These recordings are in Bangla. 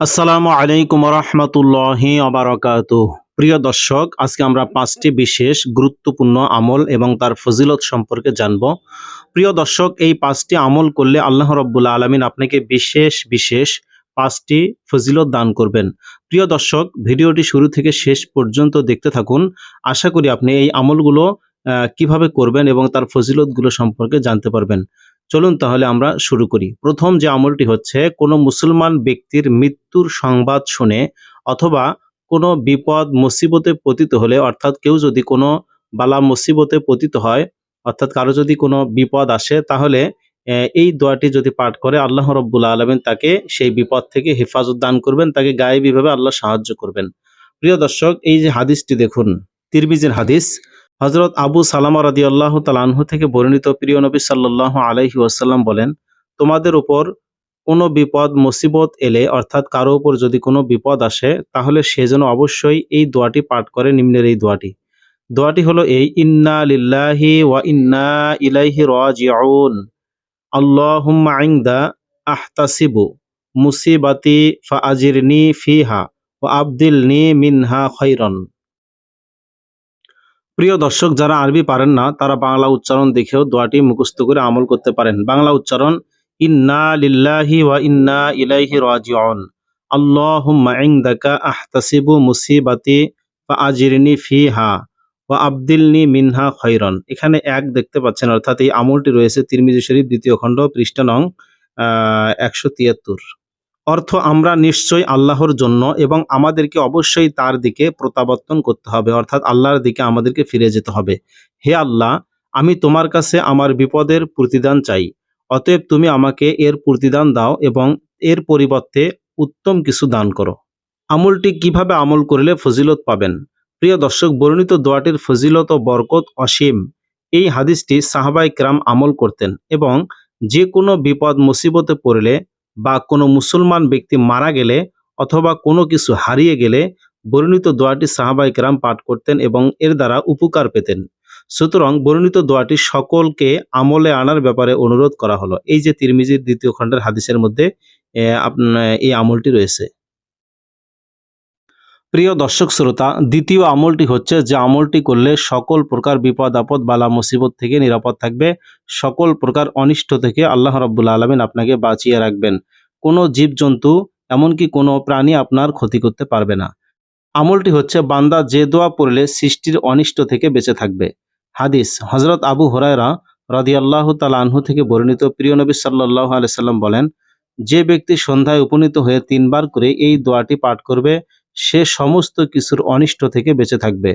আসসালামু আলাইকুম রহমতুল্লাহি আবরকাত প্রিয় দর্শক, আজকে আমরা পাঁচটি বিশেষ গুরুত্বপূর্ণ আমল এবং তার ফজিলত সম্পর্কে জানব। প্রিয় দর্শক, এই পাঁচটি আমল করলে আল্লাহ রব্বুল্লা আলমিন আপনাকে বিশেষ বিশেষ পাঁচটি ফজিলত দান করবেন। প্রিয় দর্শক, ভিডিওটি শুরু থেকে শেষ পর্যন্ত দেখতে থাকুন। আশা করি আপনি এই আমলগুলো কীভাবে করবেন এবং তার ফজিলতগুলো সম্পর্কে জানতে পারবেন। চলুন তাহলে আমরা শুরু করি। প্রথম যে আমলটি হচ্ছে, কোনো মুসলমান ব্যক্তির মৃত্যুর সংবাদ শুনে অথবা কোনো বিপদ, মুসিবতে পতিত হলে, অর্থাৎ কেউ যদি কোনো বালা, মুসিবতে পতিত হয়, অর্থাৎ কারও যদি কোনো বিপদ আসে, তাহলে এই দোয়াটি যদি পাঠ করে, আল্লাহ রব্বুল আলমিন তাকে সেই বিপদ থেকে হেফাজত দান করবেন, তাকে গায়েবীভাবে আল্লাহ সাহায্য করবেন। প্রিয় দর্শক, এই যে হাদিসটি দেখুন, তিরমিজের হাদিস হজরত আবু সালামা রাদি আল্লাহ তালানহু থেকে বর্ণিত প্রিয় নবী সাল্লাহ আলাইহি ওয়াসাল্লাম বলেন, তোমাদের উপর কোনো বিপদ, মুসিবত এলে, অর্থাৎ কারও উপর যদি কোনো বিপদ আসে, তাহলে সে যেন অবশ্যই এই দোয়াটি পাঠ করে, নিম্নের এই দোয়াটি। দোয়াটি হলো এই, ইন্না লিল্লাহি ওয়া ইন্না ইলাইহি রাজিউন। আল্লাহুম্মা ইনদা আহতাসিবু মুসিবাতি ফাআজিরনি ফিহা ওয়া আবদিলনি মিনহা খাইরান প্রিয় দর্শক, যারা আরবি পারেন না, তারা বাংলা উচ্চারণ দেখেও দোয়াটি মুখস্থ করে আমল করতে পারেন। বাংলা উচ্চারণ, ইন্না লিল্লাহি ওয়া ইন্না ইলাইহি রাজিউন। আল্লাহুম্মা ইনদাকা আহতাসিবু মুসিবাতি ফাআজিরনি ফিহা ওয়া আবদিলনি মিনহা খাইরান এখানে এক দেখতে পাচ্ছেন, অর্থাৎ এই আমলটি রয়েছে তিরমিজি শরীফ দ্বিতীয় খণ্ড পৃষ্ঠা নং একশো তিয়াত্তর। অর্থ আমরা নিশ্চয়ই আল্লাহর জন্য এবং আমাদেরকে অবশ্যই তার দিকে প্রত্যাবর্তন করতে হবে, অর্থাৎ আল্লাহর দিকে আমাদেরকে ফিরে যেতে হবে। হে আল্লাহ, আমি তোমার কাছে আমার বিপদের প্রতিদান চাই। অতএব তুমি আমাকে এর প্রতিদান দাও এবং এর পরিবর্তে উত্তম কিছু দান করো। আমলটি কীভাবে আমল করলে ফজিলত পাবেন? প্রিয় দর্শক, বর্ণিত দোয়াটির ফজিলত ও বরকত অসীম। এই হাদিসটি সাহাবাই ক্রাম আমল করতেন এবং যে কোনো বিপদ মুসিবতে পড়লে বা কোনো মুসলমান ব্যক্তি মারা গেলে অথবা কোনো কিছু হারিয়ে গেলে বর্ণিত দোয়াটি সাহাবাই কেরাম পাঠ করতেন এবং এর দ্বারা উপকার পেতেন। সুতরাং বর্ণিত দোয়াটি সকলকে আমলে আনার ব্যাপারে অনুরোধ করা হলো। এই যে তিরমিজির দ্বিতীয় খণ্ডের হাদিসের মধ্যে এই আমলটি রয়েছে। প্রিয় দর্শক শ্রোতা, দ্বিতীয় আমলটি হচ্ছে যে আমলটি করলে সকল প্রকার বিপদ, আপদ, বালা, মুসিবত থেকে নিরাপদ থাকবে। সকল প্রকার অনিষ্ট থেকে আল্লাহ রাব্বুল আলমিন আপনাকে বাঁচিয়ে রাখবেন। কোনো জীবজন্তু, এমনকি কোনো প্রাণী আপনার ক্ষতি করতে পারবে না। আমলটি হচ্ছে, বান্দা যে দোয়া পড়লে সৃষ্টির অনিষ্ট থেকে বেঁচে থাকবে। হাদিস হজরত আবু হরায়রা রদিয়াল্লাহ তালা আনহু থেকে বর্ণিত প্রিয় নবী সাল্লাহ আলাইসাল্লাম বলেন, যে ব্যক্তি সন্ধ্যায় উপনীত হয়ে তিনবার করে এই দোয়াটি পাঠ করবে সে সমস্ত কিছুর অনিষ্ট থেকে বেঁচে থাকবে।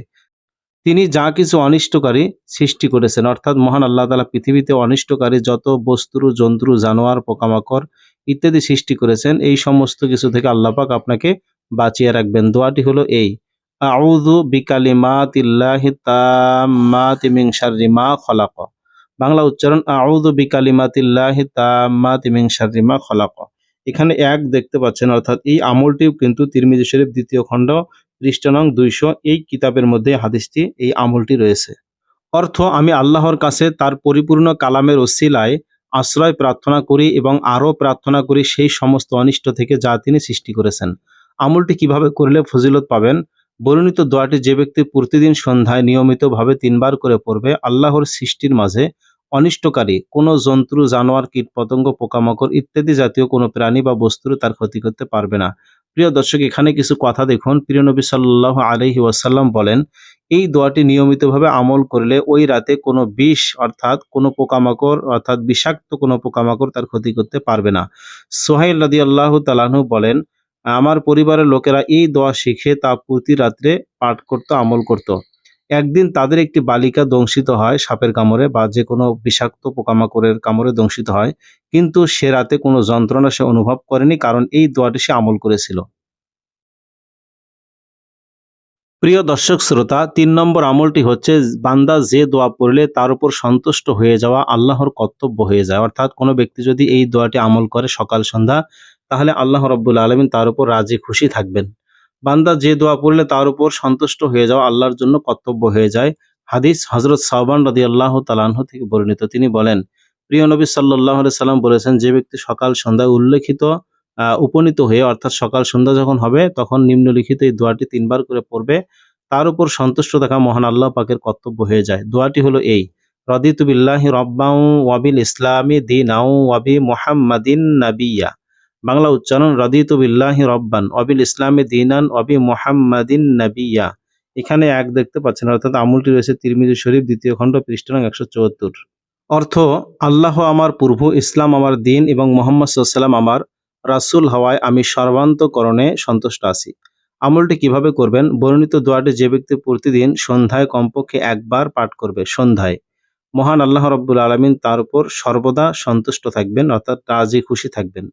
তিনি যা কিছু অনিষ্টকারী সৃষ্টি করেছেন, অর্থাৎ মহান আল্লাহ তালা পৃথিবীতে অনিষ্টকারী যত বস্তু জন্তু, জানোয়ার, পোকামাকড় ইত্যাদি সৃষ্টি করেছেন, এই সমস্ত কিছু থেকে আল্লাপাক আপনাকে বাঁচিয়ে রাখবেন। দোয়াটি হলো এই তাম্মাতি মিন শাররি মা খলাক। বাংলা উচ্চারণ তাম্মাতি মিন শাররি মা খলাক। এখানে এক দেখতে পাচ্ছেন, অর্থাৎ এই আমলটিও কিন্তু তিরমিজি শরীফ দ্বিতীয় খণ্ড, পৃষ্ঠা দুইশো, এই কিতাবের মধ্যে হাদিসটি, এই আমলটি রয়েছে। অর্থ, আমি আল্লাহর কাছে তার পরিপূর্ণ কালামের ওসিলায় আশ্রয় প্রার্থনা করি এবং আরও প্রার্থনা করি সেই সমস্ত অনিষ্ট থেকে যা তিনি সৃষ্টি করেছেন। আমলটি কীভাবে করলে ফজিলত পাবেন? বর্ণিত দোয়াটি যে ব্যক্তি প্রতিদিন সন্ধ্যায় নিয়মিতভাবে তিনবার করে পড়বে, আল্লাহর সৃষ্টির মাঝে অনিষ্টকারী, কোনো জন্তু, জানোয়ার, কীটপতঙ্গ, পোকামাকড় ইত্যাদি জাতীয় কোনো প্রাণী বা বস্তুর তার ক্ষতি করতে পারবে না। প্রিয় দর্শক, এখানে কিছু কথা দেখুন। প্রিয় নবী সাল্লাহ আলহি ওয়াসাল্লাম বলেন, এই দোয়াটি নিয়মিতভাবে আমল করলে ওই রাতে কোনো বিষ, অর্থাৎ কোনো পোকামাকড়, অর্থাৎ বিষাক্ত কোনো পোকামাকড় তার ক্ষতি করতে পারবে না। সোহাইল রাদি আল্লাহ তালাহু বলেন, আমার পরিবারের লোকেরা এই দোয়া শিখে তা প্রতি রাত্রে পাঠ করত, আমল করত। একদিন তাদের একটি বালিকা দংশিত হয় সাপের কামড়ে বা যে কোনো বিষাক্ত পোকামাকড়ের কামড়ে দংশিত হয়। কিন্তু সে রাতে কোনো যন্ত্রণা সে অনুভব করেনি কারণ এই দোয়াটি সে আমল করেছিল। প্রিয় দর্শক শ্রোতা, তিন নম্বর আমলটি হচ্ছে বান্দা যে দোয়া পড়লে তার উপর সন্তুষ্ট হয়ে যাওয়া আল্লাহর কর্তব্য হয়ে যায়। অর্থাৎ কোনো ব্যক্তি যদি এই দোয়াটি আমল করে সকাল সন্ধ্যা, তাহলে আল্লাহ রব্বুল আলমিন তার উপর রাজি খুশি থাকবেন। বান্দা যে দোয়া পড়লে তার উপর সন্তুষ্ট হয়ে যাওয়া আল্লাহর জন্য কর্তব্য হয়ে যায়। হাদিস হজরত সাহবান রদি আল্লাহ তালাহ থেকে বর্ণিত। তিনি বলেন, প্রিয় নবী সাল্লাহ সাল্লাম বলেছেন, যে ব্যক্তি সকাল সন্ধ্যায় উল্লেখিত উপনীত হয়ে অর্থাৎ সকাল সন্ধ্যা যখন হবে, তখন নিম্নলিখিত এই দোয়াটি তিনবার করে পড়বে। তার উপর সন্তুষ্ট থাকা মহান আল্লাহ পাকের কর্তব্য হয়ে যায়। দোয়াটি হলো এই, রদিতু বিল্লাহি রব্বাউ ওয়াবিল ইসলামী দিন আউ ওয়াবি মোহাম্মদিন নাবিয়া। বাংলা উচ্চারণ, রদিতু বিল্লাহি রব্বান, অবিল ইসলামী দিনান, অবি মোহাম্মদিন নাবিয়া। এখানে এক দেখতে পাচ্ছেন, অর্থাৎ আমলটি রয়েছে তিরমিজি শরীফ, দ্বিতীয় খণ্ড, পৃষ্ঠা একশো চুয়াত্তর। অর্থ, আল্লাহ আমার প্রভু ইসলাম আমার দিন এবং মোহাম্মদ সাল্লাম আমার রাসূল হওয়ায় আমি সর্বান্তকরণে সন্তুষ্ট আছি। আমলটি কীভাবে করবেন? বর্ণিত দোয়াটি যে ব্যক্তি প্রতিদিন সন্ধ্যায় কমপক্ষে একবার পাঠ করবে, সন্ধ্যায়। মহান আল্লাহ রব্বুল আলমিন তার উপর সর্বদা সন্তুষ্ট থাকবেন, অর্থাৎ রাজি খুশি থাকবেন।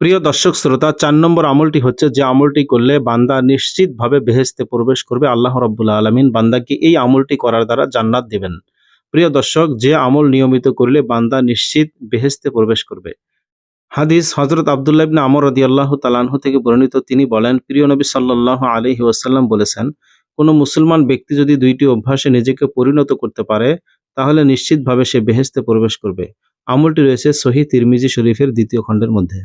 প্রিয় দর্শক শ্রোতা, চার নম্বর আমলটি হচ্ছে যে আমলটি করলে বান্দা নিশ্চিতভাবে বেহেস্তে প্রবেশ করবে, আল্লাহ রব্বুল আলমিন বান্দাকে এই আমলটি করার দ্বারা জান্নাত দেবেন। প্রিয় দর্শক, যে আমল নিয়মিত করলে বান্দা নিশ্চিত বেহেস্তে প্রবেশ করবে। হাদিস হজরত আবদুল্লাহ আমর রদি আল্লাহ তালানহু থেকে বর্ণিত, তিনি বলেন, প্রিয় নবী সাল্লাহ আলহি ওয়াসাল্লাম বলেছেন, কোনো মুসলমান ব্যক্তি যদি দুইটি অভ্যাসে নিজেকে পরিণত করতে পারে, তাহলে নিশ্চিতভাবে সে বেহেস্তে প্রবেশ করবে। আমলটি রয়েছে সহি তিরমিজি শরীফের দ্বিতীয় খণ্ডের মধ্যে।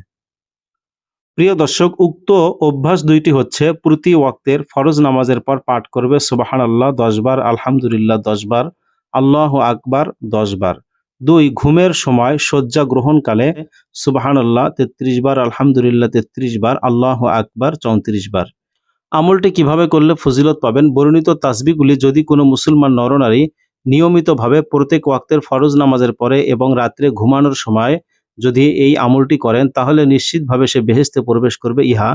প্রিয় দর্শক, উক্ত অভ্যাস দুইটি হচ্ছে, প্রতি ওয়াক্তের ফরজ নামাজের পর পাঠ করবে সুবাহান আল্লাহ দশবার আলহামদুলিল্লাহ দশবার আল্লাহ আকবার দশবার দুই, ঘুমের সময় শয্যা গ্রহণকালে সুবাহান আল্লাহ তেত্রিশ বার, আলহামদুলিল্লাহ, তেত্রিশ বার, আল্লাহ আকবার, চৌত্রিশ বার। আমলটি কীভাবে করলে ফজিলত পাবেন? বর্ণিত তাসবিগুলি যদি কোনো মুসলমান নরনারী নিয়মিতভাবে প্রত্যেক ওয়াক্তের ফরজ নামাজের পরে এবং রাত্রে ঘুমানোর সময় যদি এই আমলটি করেন, তাহলে নিশ্চিতভাবে সে বেহেস্তে প্রবেশ করবে। ইহা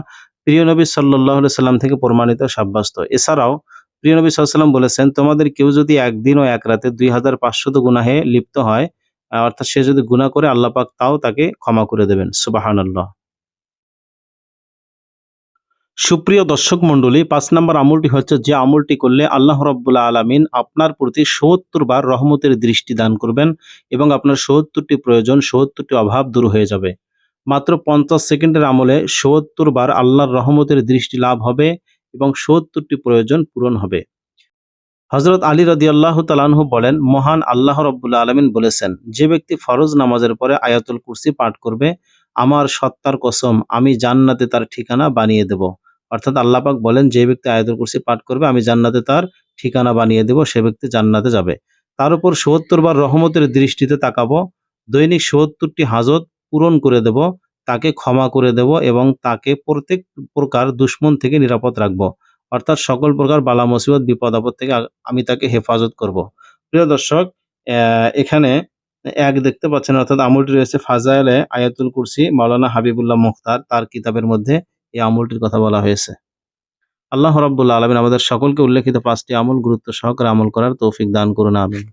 প্রিয় নবী সাল্লাহ সাল্লাম থেকে প্রমাণিত সাব্যস্ত এছাড়াও প্রিয় নবী সাল্লাম বলেছেন, তোমাদের কেউ যদি একদিন ও এক রাতে দুই হাজার পাঁচশত গুনাহে লিপ্ত হয় অর্থাৎ সে যদি গুণা করে, আল্লাহ পাক তাও তাকে ক্ষমা করে দেবেন। সুবাহান আল্লাহ সুপ্রিয় দর্শক মণ্ডলী, পাঁচ নম্বর আমলটি হচ্ছে যে আমলটি করলে আল্লাহ রব্বুল্লাহ আলমিন আপনার প্রতি সত্তর বার রহমতের দৃষ্টি দান করবেন এবং আপনার সত্তরটি প্রয়োজন, সত্তরটি অভাব দূর হয়ে যাবে। মাত্র পঞ্চাশ সেকেন্ডের আমলে সত্তর বার আল্লাহর রহমতের দৃষ্টি লাভ হবে এবং সত্তরটি প্রয়োজন পূরণ হবে। হজরত আলী রদি আল্লাহ তালানহু বলেন, মহান আল্লাহ রব্বুল্লাহ আলমিন বলেছেন, যে ব্যক্তি ফরজ নামাজের পরে আয়াতুল কুরসি পাঠ করবে আমার সত্তার কসম, আমি জান্নাতে তার ঠিকানা বানিয়ে দেব। অর্থাৎ আল্লাহ পাক বলেন, যে ব্যক্তি আয়াতুল কুরসি পাঠ করবে, আমি জান্নাতে তার ঠিকানা বানিয়ে দেব, সে ব্যক্তি জান্নাতে যাবে। তার উপর সত্তর বার রহমতের দৃষ্টিতে তাকাবো, দৈনিক সত্তরটি হাজত পূরণ করে দেব, তাকে ক্ষমা করে দেব এবং তাকে প্রত্যেক প্রকার দুশ্মন থেকে নিরাপদ রাখব। অর্থাৎ সকল প্রকার বালা মুসিবত বিপদ আপদ থেকে আমি তাকে হেফাজত করব। প্রিয় দর্শক এখানে এক দেখতে পাচ্ছেন, অর্থাৎ আমলটি রয়েছে ফাজাইলে আয়াতুল কুরসি, মাওলানা হাবিবুল্লাহ মুখতার, তার কিতাবের মধ্যে এই আমলটির কথা বলা হয়েছে। আল্লাহ রব্বুল্লা আলমিন আমাদের সকলকে উল্লেখিত পাঁচটি আমল গুরুত্ব সহকারে আমল করার তৌফিক দান করুন, আমিন।